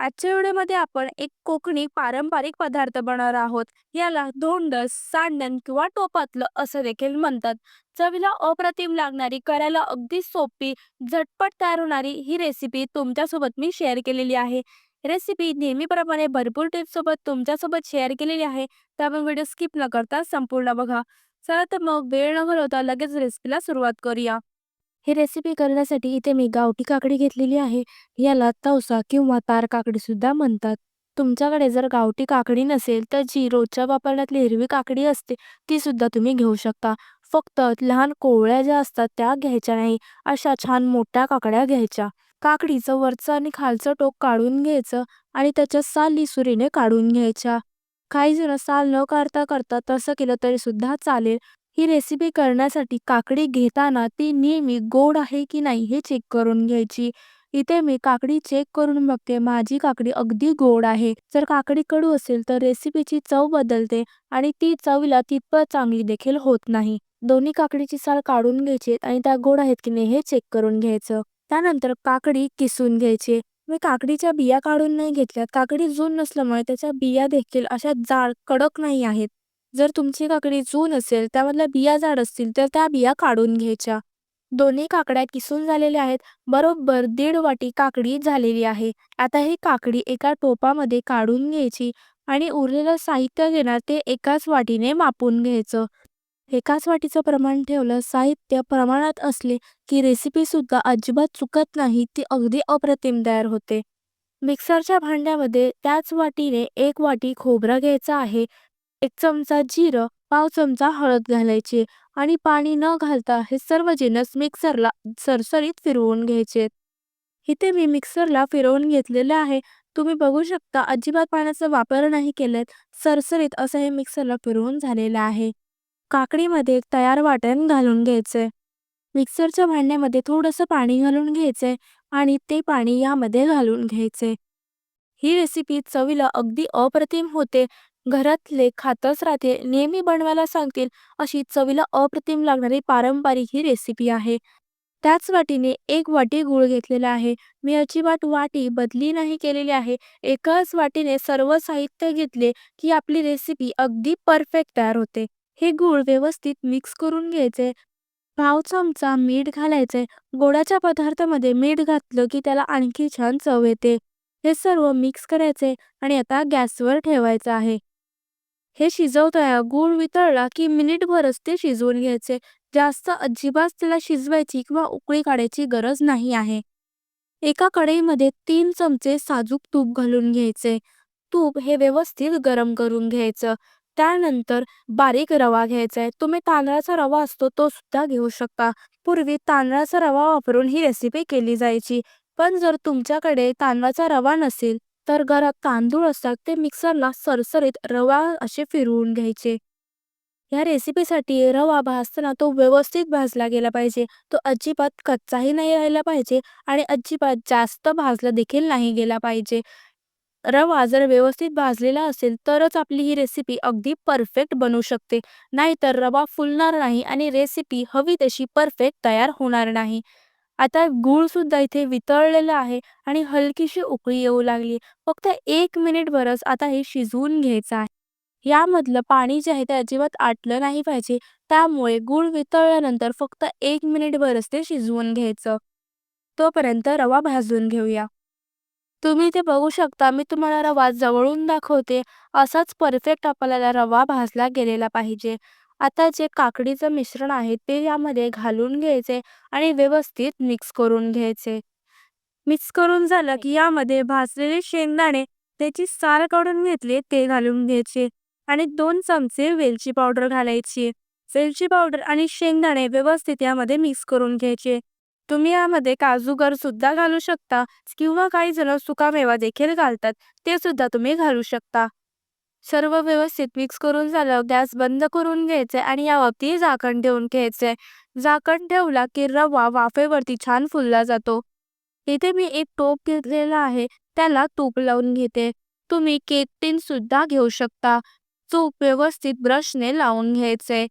आजच्या व्हिडिओमध्ये आपण एक कोकणी पारंपरिक पदार्थ बनवणार आहोत. याला धोंडस सांडण किंवा टोपातलं असं देखील म्हणतात. चवीला अप्रतिम लागणारी करायला अगदी सोपी झटपट तयार होणारी ही रेसिपी तुमच्यासोबत मी शेअर केलेली आहे. रेसिपी नेहमीप्रमाणे भरपूर टिप्ससोबत तुमच्यासोबत शेअर केलेली आहे. त्यामुळे व्हिडिओ स्किप न करता संपूर्ण बघा. चला तर मग वेळ न घालवता लगेच रेसिपीला सुरुवात करूया. ही रेसिपी करण्यासाठी इथे मी गावठी काकडी घेतलेली आहे. याला तवसा किंवा तार काकडी सुद्धा म्हणतात. तुमच्याकडे जर गावठी काकडी नसेल तर जी रोजच्या वापरण्यातली हिरवी काकडी असते ती सुद्धा तुम्ही घेऊ शकता. फक्त लहान कोवळ्या ज्या असतात त्या घ्यायच्या नाही. अशा छान मोठ्या काकड्या घ्यायच्या. काकडीचं वरचं आणि खालचं टोक काढून घ्यायचं आणि त्याच्या साली सुरीने काढून घ्यायच्या. काही जण साल न काढता करता तसं केलं तरी सुद्धा चालेल. ही रेसिपी करण्यासाठी काकडी घेताना ती नेहमी गोड आहे की नाही हे चेक करून घ्यायची. इथे मी काकडी चेक करून बघते. माझी काकडी अगदी गोड आहे. जर काकडी कडू असेल तर रेसिपीची चव बदलते आणि ती चवीला तितपत चांगली देखील होत नाही. दोन्ही काकडीची साल काढून घ्यायची आणि त्या गोड आहेत की नाही हे चेक करून घ्यायचं. त्यानंतर काकडी किसून घ्यायची. मी काकडीच्या बिया काढून नाही घेतल्या. काकडी जून नसल्यामुळे त्याच्या बिया देखील अशा जाड कडक नाही आहेत. जर तुमची काकडी जून असेल त्यामधल्या बिया जाड असतील तर त्या बिया काढून घ्यायच्या. दोन्ही काकड्या किसून झालेल्या आहेत. बरोबर दीड वाटी काकडी झालेली आहे. आता ही काकडी एका टोपामध्ये काढून घ्यायची आणि उरलेलं साहित्य घेणार ते एकाच वाटीने मापून घ्यायचं. एकाच वाटीचं प्रमाण ठेवलं साहित्य प्रमाणात असले की रेसिपी सुद्धा अजिबात चुकत नाही ती अगदी अप्रतिम तयार होते. मिक्सरच्या भांड्यामध्ये त्याच वाटीने एक वाटी खोबरं घ्यायचं आहे. एक चमचा जिरं पाव चमचा हळद घालायची आणि पाणी न घालता हे सर्व जिनस मिक्सरला सरसरीत फिरवून घ्यायचे. इथे मी मिक्सरला फिरवून घेतलेले आहे. तुम्ही बघू शकता अजिबात पाण्याचा वापर नाही केलेत सरसरीत असं हे मिक्सरला फिरवून झालेलं आहे. काकडीमध्ये एक तयार वाटण घालून घ्यायचे. मिक्सरच्या भांड्यामध्ये थोडंसं पाणी घालून घ्यायचे आणि ते पाणी यामध्ये घालून घ्यायचे. ही रेसिपी चवीला अगदी अप्रतिम होते. घरातले खातच राहते. नेहमी बनवायला सांगतील अशी चवीला अप्रतिम लागणारी पारंपरिक ही रेसिपी आहे. त्याच वाटीने एक वाटी गूळ घेतलेला आहे. मी अजिबात वाटी बदली नाही केलेली आहे. एकाच वाटीने सर्व साहित्य घेतले की आपली रेसिपी अगदी परफेक्ट तयार होते. हे गूळ व्यवस्थित मिक्स करून घ्यायचे. पाव चमचा मीठ घालायचे. गोडाच्या पदार्थामध्ये मीठ घातलं की त्याला आणखी छान चव येते. हे सर्व मिक्स करायचे आणि आता गॅसवर ठेवायचं आहे. हे शिजवताना गूळ वितळला की मिनिटभरच ते शिजवून घ्यायचे. जास्त अजिबात त्याला शिजवायची किंवा उकळी काढायची गरज नाही आहे. एका कढईमध्ये तीन चमचे साजूक तूप घालून घ्यायचे. तूप हे व्यवस्थित गरम करून घ्यायचं. त्यानंतर बारीक रवा घ्यायचा आहे. तुम्ही तांदळाचा रवा असतो तो सुद्धा घेऊ शकता. पूर्वी तांदळाचा रवा वापरून ही रेसिपी केली जायची. पण जर तुमच्याकडे तांदळाचा रवा नसेल तर घरात तांदूळ असतात ते मिक्सरला सरसरीत रवा असे फिरवून घ्यायचे. या रेसिपीसाठी रवा भाजताना तो व्यवस्थित भाजला गेला पाहिजे. तो अजिबात कच्चाही नाही राहिला पाहिजे आणि अजिबात जास्त भाजला देखील नाही गेला पाहिजे. रवा जर व्यवस्थित भाजलेला असेल तरच आपली ही रेसिपी अगदी परफेक्ट बनू शकते. नाहीतर रवा फुलणार नाही आणि रेसिपी हवी तशी परफेक्ट तयार होणार नाही. आता गूळ सुद्धा इथे वितळलेला आहे आणि हलकीशी उकळी येऊ लागली. फक्त एक मिनिट भरच आता हे शिजवून घ्यायचं आहे. यामधलं पाणी जे आहे ते अजिबात आटलं नाही पाहिजे. त्यामुळे गूळ वितळल्यानंतर फक्त एक मिनिट भरच ते शिजवून घ्यायचं. तोपर्यंत रवा भाजून घेऊया. तुम्ही ते बघू शकता मी तुम्हाला रवा जवळून दाखवते. असाच परफेक्ट आपल्याला रवा भाजला गेलेला पाहिजे. आता जे काकडीचं मिश्रण आहे ते यामध्ये घालून घ्यायचे आणि व्यवस्थित मिक्स करून घ्यायचे. मिक्स करून झालं की यामध्ये भाजलेले शेंगदाणे त्याची सार काढून घेतले ते घालून घ्यायचे आणि दोन चमचे वेलची पावडर घालायची. वेलची पावडर आणि शेंगदाणे व्यवस्थित यामध्ये मिक्स करून घ्यायचे. तुम्ही यामध्ये काजूगर सुद्धा घालू शकता किंवा काही जण सुकामेवा देखील घालतात ते सुद्धा तुम्ही घालू शकता. सर्व व्यवस्थित मिक्स करून झालं गॅस बंद करून घ्यायचे आणि यावरती झाकण ठेवून घ्यायचे. झाकण ठेवला की रवा वाफेवरती छान फुलला जातो. इथे मी एक टोप घेतलेला आहे त्याला तूप लावून घेते. तुम्ही केक टीन सुद्धा घेऊ शकता. तूप व्यवस्थित ब्रशने लावून घ्यायचे.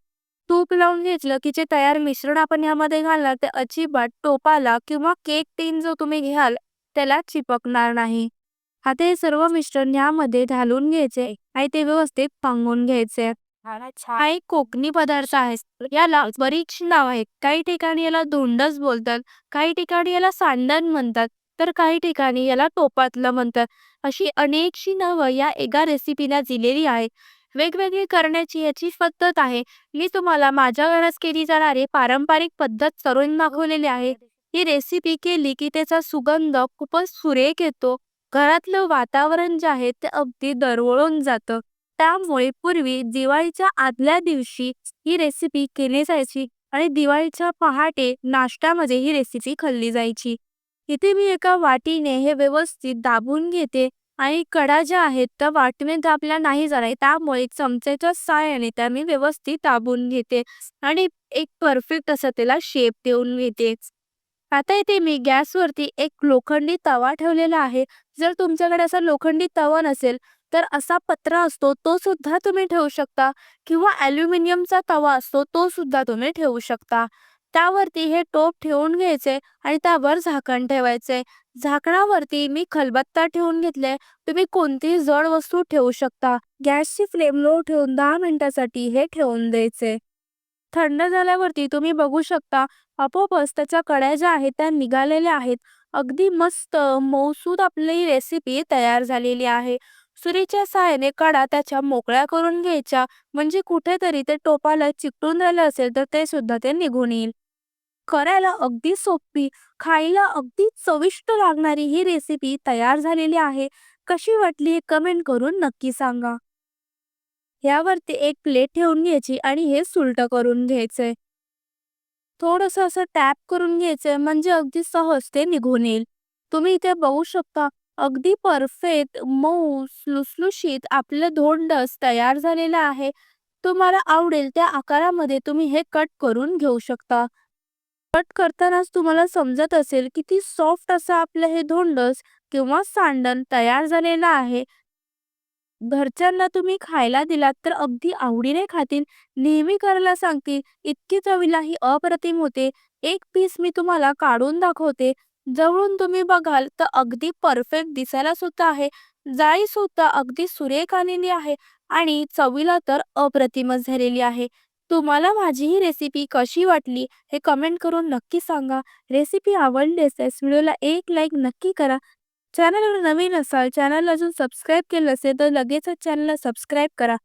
तूप लावून घेतलं की जे तयार मिश्रण आपण यामध्ये घालणार ते अजिबात टोपाला किंवा केक टीन जो तुम्ही घ्याल त्याला चिपकणार नाही. आता हे सर्व मिश्रण यामध्ये घालून घ्यायचे आणि ते व्यवस्थित पांगून घ्यायचे. हा एक कोकणी पदार्थ आहे. याला बरीचशी नाव आहेत काही ठिकाणी याला धोंडच बोलतात काही ठिकाणी याला सांडण म्हणतात तर काही ठिकाणी याला टोपातलं म्हणतात. अशी अनेकशी नावं या एका रेसिपीला दिलेली आहेत वेगवेगळी करण्याची याची पद्धत आहे. मी तुम्हाला माझ्या घरात केली जाणारी पारंपरिक पद्धत करून दाखवलेली आहे. ही रेसिपी केली की त्याचा सुगंध खूपच सुरेख येतो. घरातलं वातावरण जे आहे ते अगदी दरवळून जातं. त्यामुळे पूर्वी दिवाळीच्या आदल्या दिवशी ही रेसिपी केली जायची आणि दिवाळीच्या पहाटे नाश्त्यामध्ये ही रेसिपी खाल्ली जायची. इथे मी एका वाटीने हे व्यवस्थित दाबून घेते आणि कडा ज्या आहेत त्या वाटीने दाबल्या नाही जाणार त्यामुळे चमच्याच्या सहाय्याने त्या मी व्यवस्थित दाबून घेते आणि एक परफेक्ट असा त्याला शेप देऊन घेते. आता इथे मी गॅसवरती एक लोखंडी तवा ठेवलेला आहे. जर तुमच्याकडे असा लोखंडी तवा नसेल तर असा पत्रा असतो तो सुद्धा तुम्ही ठेवू शकता. किंवा ॲल्युमिनियमचा तवा असतो तो सुद्धा तुम्ही ठेवू शकता. त्यावरती हे टोप ठेवून घ्यायचे आणि त्यावर झाकण ठेवायचे. झाकणावरती मी खलबत्ता ठेवून घेतले. तुम्ही कोणतीही जड वस्तू ठेवू शकता. गॅसची फ्लेम लो ठेवून दहा मिनिटासाठी हे ठेवून द्यायचे. थंड झाल्यावरती तुम्ही बघू शकता आपोआपच त्याच्या कड्या ज्या आहेत त्या निघालेल्या आहेत. अगदी मस्त मऊसूद आपली रेसिपी तयार झालेली आहे. सुरीच्या सहाय्याने कडा त्याच्या मोकळ्या करून घ्यायच्या. म्हणजे कुठेतरी ते टोपाला चिकटून राहिलं असेल तर ते सुद्धा ते निघून येईल. करायला अगदी सोपी खायला अगदी चविष्ट लागणारी ही रेसिपी तयार झालेली आहे. कशी वाटली हे कमेंट करून नक्की सांगा. ह्यावरती एक प्लेट ठेवून घ्यायची आणि हे सुलट करून घ्यायचंय. थोडस असं टॅप करून घ्यायचंय म्हणजे अगदी सहज ते निघून येईल. तुम्ही इथे बघू शकता अगदी परफेक्ट मऊ लुसलुशीत आपलं धोंडस तयार झालेलं आहे. तुम्हाला आवडेल त्या आकारामध्ये तुम्ही हे कट करून घेऊ शकता. कट करतानाच तुम्हाला समजत असेल किती सॉफ्ट असं आपलं हे धोंडस किंवा सांडण तयार झालेलं आहे. घरच्यांना तुम्ही खायला दिलात तर अगदी आवडीने खातील. नेहमी करायला सांगतील इतकी चवीला ही अप्रतिम होते. एक पीस मी तुम्हाला काढून दाखवते. जवळून तुम्ही बघाल तर अगदी परफेक्ट दिसायला सुद्धा आहे. जाळी सुद्धा अगदी सुरेख आलेली आहे आणि चवीला तर अप्रतिमच झालेली आहे. तुम्हाला माझी ही रेसिपी कशी वाटली हे कमेंट करून नक्की सांगा. रेसिपी आवडली असेल व्हिडिओला एक लाईक नक्की करा. चॅनलवर नवीन असाल चॅनल अजून सबस्क्राईब केलं असेल तर लगेचच चॅनलला सबस्क्राईब करा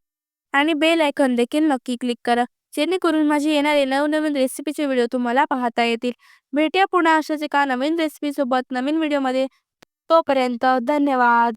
आणि बेल आयकॉन देखील नक्की क्लिक करा जेणेकरून माझी येणारे नवनवीन रेसिपीचे व्हिडिओ तुम्हाला पाहता येतील. भेटूया पुन्हा अशाच एका नवीन रेसिपीसोबत नवीन व्हिडिओमध्ये तोपर्यंत धन्यवाद!